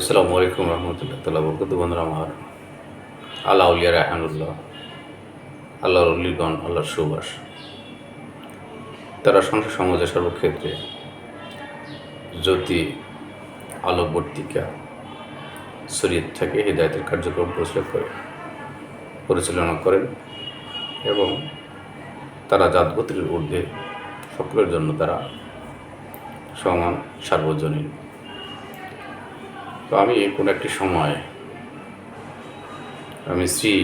আসসালামু আলাইকুম রহমতুল্লাহ তাল্লাহ বরকত বন্ধুরা, আমার আল্লাহ উলিয়া রাহানুল্লাহ আল্লাহর উলিগণ আল্লাহর সুবাস, তারা সংসার সমাজের সর্বক্ষেত্রে জ্যোতি আলোবর্তিকা শরীর থেকে হৃদায়তের কার্যক্রম পরিচালনা করে, পরিচালনা করেন এবং তারা জাতগতির ঊর্ধ্বে সকলের জন্য তারা সমান সার্বজনীন। তো আমি কোনো একটি সময় আমি শ্রী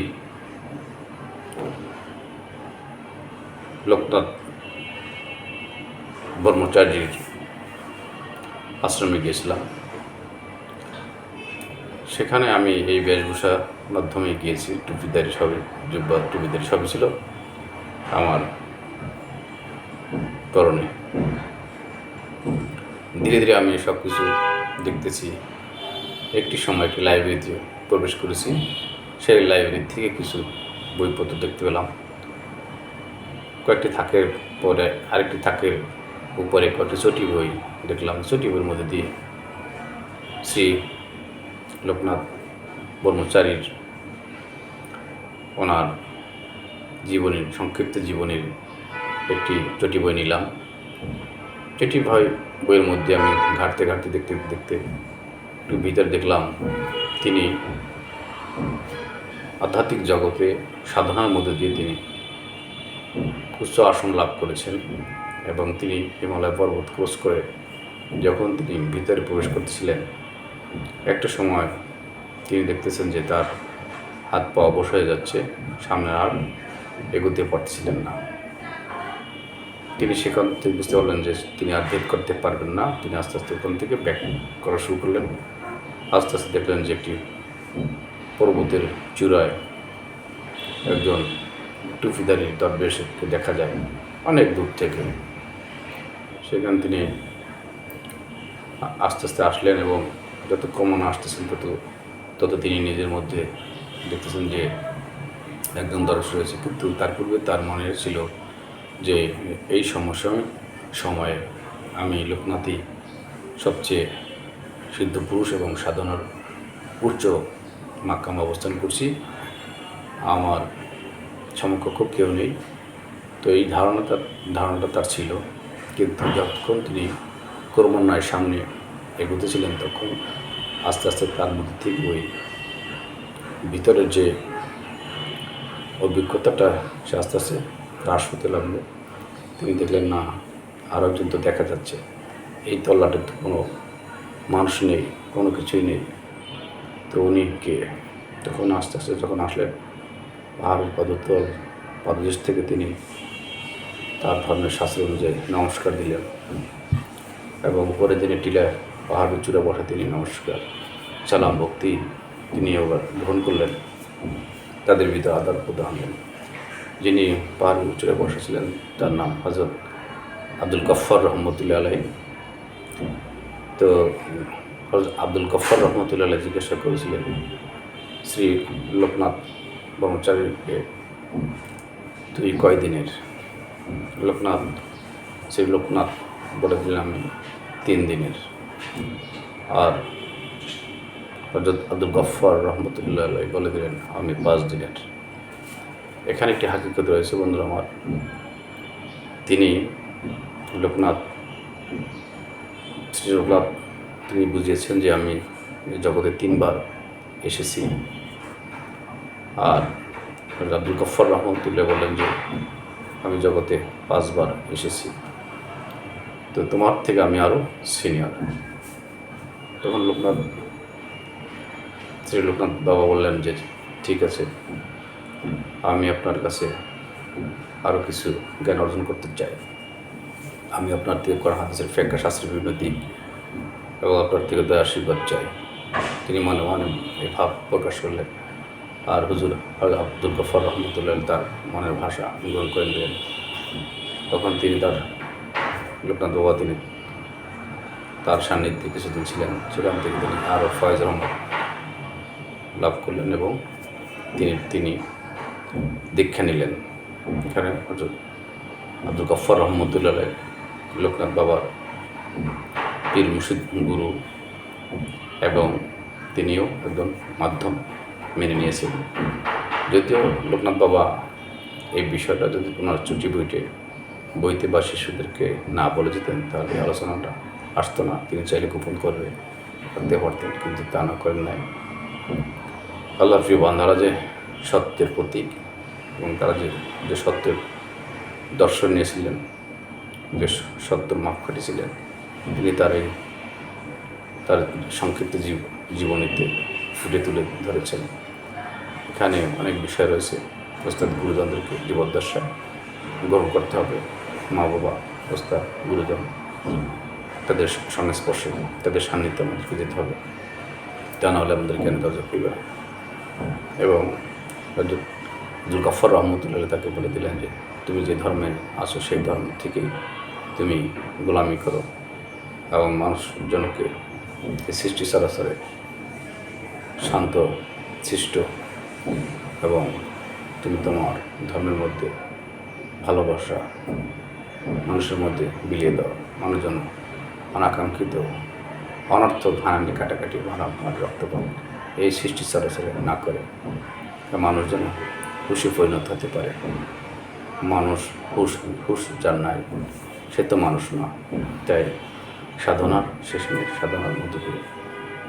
লোকনাথ ব্রহ্মচারীর আশ্রমে গিয়েছিলাম। সেখানে আমি এই বেশভূষার মাধ্যমে গিয়েছি। টুপিদারি সবই, জুব্বা টুপিদারি সবই ছিল আমার করণে ধীরে ধীরে আমি সব কিছু দেখতেছি। একটি সময় একটি লাইব্রেরিতে প্রবেশ করেছি। সেই লাইব্রেরি থেকে কিছু বইপত্র দেখতে পেলাম। কয়েকটি থাকের পরে আরেকটি থাকের উপরে কয়েকটি চটি বই দেখলাম। চটি বইয়ের মধ্যে দিয়ে শ্রী লোকনাথ ব্রহ্মচারীর ওনার জীবনের, সংক্ষিপ্ত জীবনের একটি চটি বই নিলাম। চটি বই, বইয়ের মধ্যে আমি ঘাটতে ঘাটতে দেখতে দেখতে একটু ভিতরে দেখলাম তিনি আধ্যাত্মিক জগতে সাধনার মধ্যে দিয়ে তিনি উচ্চ আসন লাভ করেছেন এবং তিনি হিমালয় পর্বত ক্রস করে যখন তিনি ভিতরে প্রবেশ করতেছিলেন, একটা সময় তিনি দেখতেছেন যে তার হাত পা অবশ হয়ে যাচ্ছে, সামনে আর এগোতে পারতেছিলেন না। তিনি সেখান থেকে বুঝতে পারলেন যে তিনি আর করতে পারবেন না, তিনি আস্তে আস্তে ওখান থেকে ব্যাক করা শুরু করলেন। আস্তে আস্তে দেখলেন যে একটি পর্বতের চূড়ায় একজন টুফিদারি দরবেশকে দেখা যায়, অনেক দূর থেকে। সেখানে তিনি আস্তে আস্তে আসলেন এবং যত ক্রমণ আসতেছেন তত তত তিনি নিজের মধ্যে দেখতেছেন যে একজন দর্শ রয়েছে। কিন্তু তার পূর্বে তার মনে ছিল যে, এই সমস্যা, সময়ে আমি লোকনাথই সবচেয়ে সিদ্ধ পুরুষ এবং সাধনার উচ্চ মাকাম অবস্থান করছি। আমার সমকক্ষ কেউ নেই। তো এই ধারণা তার, ধারণাটা তার ছিল। কিন্তু যখন তিনি ক্রমান্বয়ে সামনে এগোতেছিলেন তখন আস্তে আস্তে তার মধ্যে থেকে ওই ভিতরের যে অভিজ্ঞতাটা, সে আস্তে আস্তে হ্রাস হতে লাগল। তিনি দেখলেন, না আরও একজন তো দেখা যাচ্ছে। এই তল্লাটে তো কোনো মানুষ নেই, কোনো কিছুই নেই। তো উনি কে? তখন আস্তে আস্তে যখন আসলেন, পাহাড়ের পদতল পদদেশ থেকে তিনি তার ধর্মের শাস্ত্র অনুযায়ী নমস্কার দিলেন এবং উপরে তিনি টিলা পাহাড়ের চূড়া বসে তিনি নমস্কার, সালাম, ভক্তি তিনি আবার গ্রহণ করলেন, তাদের ভিতরে আদার প্রদান হলেন যিনি পাহাড়ের চূড়ে বসেছিলেন, তার নাম হজরত আব্দুল গফ্ফর রহমতুল্লাহ আলাই তো আব্দুল গফ্ফর রহমতুল্লাহ জিজ্ঞাসা করেছিলেন, শ্রী লোকনাথ ব্রহ্মচারীকে তুই কয়দিনের? লোকনাথ, শ্রী লোকনাথ বলে দিলেন আমি তিন দিনের আর হজরত আব্দুল গফ্ফর রহমতুল্লাহ বলে দিলেন, আমি পাঁচ দিনের এখানে একটি হাকিকত রয়েছে বন্ধুরা আমার। তিনি লোকনাথ শ্রী লোকনাথ তিনি বুঝিয়েছেন যে আমি জগতে তিনবার এসেছি। আর আব্দুল গফর রহমতুল্লাহ বলেন যে, আমি জগতে পাঁচবার এসেছি। তো তোমার থেকে আমি আরও সিনিয়র তখন লোকনাথ, শ্রী লোকনাথ বাবা বললেন যে, ঠিক আছে, আমি আপনার কাছে আরও কিছু জ্ঞান অর্জন করতে চাই। আমি আপনার থেকে করা হাদিসের ফেকা শাস্ত্রের বিভিন্ন দিক এবং আপনার থেকে দয়া, আশীর্বাদ চাই। তিনি মনে মনে এই ভাব প্রকাশ করলেন। আর হুজুর আব্দুল গফর রহমতুল্লাহ তার মনের ভাষা গ্রহণ করে নিলেন তখন তিনি তার লোকনাথ বাবা, তিনি তার সান্নিধ্যে কিছুদিন ছিলেন। সেখান থেকে তিনি আরও ফয়েজ রহমত লাভ করলেন এবং তিনি তিনি দীক্ষা নিলেন। এখানে হজরত আব্দুল গফর রহমতুল্লাহ লোকনাথ বাবার পীর মুর্শিদ গুরু এবং তিনিও একজন মাধ্যম মেনে নিয়েছিলেন যদিও লোকনাথ বাবা এই বিষয়টা যদি ওনার চুটি বইটে বইতে বা শিশুদেরকে না বলে যেতেন তাহলে আলোচনাটা আসতো না। তিনি চাইলে গোপন করবে করতে পারতেন, কিন্তু তা না করেন নাই। আল্লাহ প্রিয় বান্ধারা যে সত্যের প্রতীক এবং তারা যে যে সত্যের দর্শন নিয়েছিলেন যে সত্যের মাপকাঠি ছিলেন তিনি তার এই, তার সংক্ষিপ্ত জীব, জীবনীতে ফুটে তুলে ধরেছেন। এখানে অনেক বিষয় রয়েছে। ওস্তাদ গুরুজনদেরকে জীবদ্দশা গ্রহণ করতে হবে। মা বাবা ওস্তাদ, গুরুজন তাদের সংস্পর্শে, তাদের সান্নিধ্যে আমাদেরকে যেতে হবে। তা নাহলে আমাদের জ্ঞান দরজা খুলবে এবং দুর্গাফর রহমতুল্লাহ তাকে বলে দিলেন যে, তুমি যে ধর্মে আসো সেই ধর্ম থেকেই তুমি গোলামি করো এবং মানুষজনকে সৃষ্টি সরাসরি শান্ত, সৃষ্ট এবং তুমি তোমার ধর্মের মধ্যে ভালোবাসা মানুষের মধ্যে বিলিয়ে দাও। মানুষজন অনাকাঙ্ক্ষিত, অনর্থক হানানি কাটাকাটি মারামার রক্তপাত এই সৃষ্টি সরাসরি না করে। মানুষ যেন হুশে পরিণত হতে পারে। মানুষ হুশ হুশ যার নাই। সে তো মানুষ না। তাই সাধনার শেষে সাধনার মধ্যে দিয়ে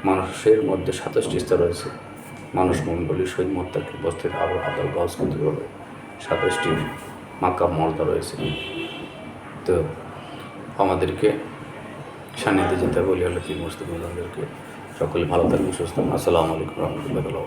মানুষের মধ্যে সাতাশটি স্তর রয়েছে। মানুষ মণ্ডলী শহীদ মোত্তাকে বস্তির আবার আদর গজ করতে হবে সাতাশটি মাকা মর্দা রয়েছে। তো আমাদেরকে সান্নিধ্যে যেতে বলি আল্লাহ মুসলিমদেরকে সকলে ভালো থাকবেন, সুস্থ আসসালামু আলাইকুম রহমতুল্লাহ